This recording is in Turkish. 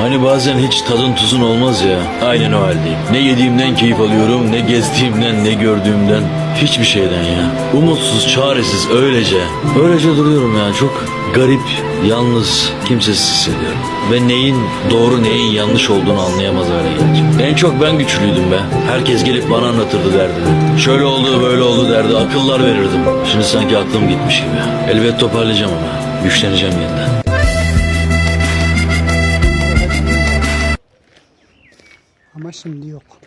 Hani bazen hiç tadın tuzun olmaz ya. Aynen o haldeyim. Ne yediğimden keyif alıyorum, ne gezdiğimden, ne gördüğümden. Hiçbir şeyden ya. Umutsuz, çaresiz, öylece. Öylece duruyorum ya. Çok garip, yalnız, kimsesiz hissediyorum. Ve neyin doğru, neyin yanlış olduğunu anlayamaz hale geldim. En çok ben güçlüydüm be. Herkes gelip bana anlatırdı derdini. Şöyle oldu, böyle oldu derdi. Akıllar verirdim. Şimdi sanki aklım gitmiş gibi. Elbet toparlayacağım ama. Güçleneceğim yeniden. Ama şimdi yok.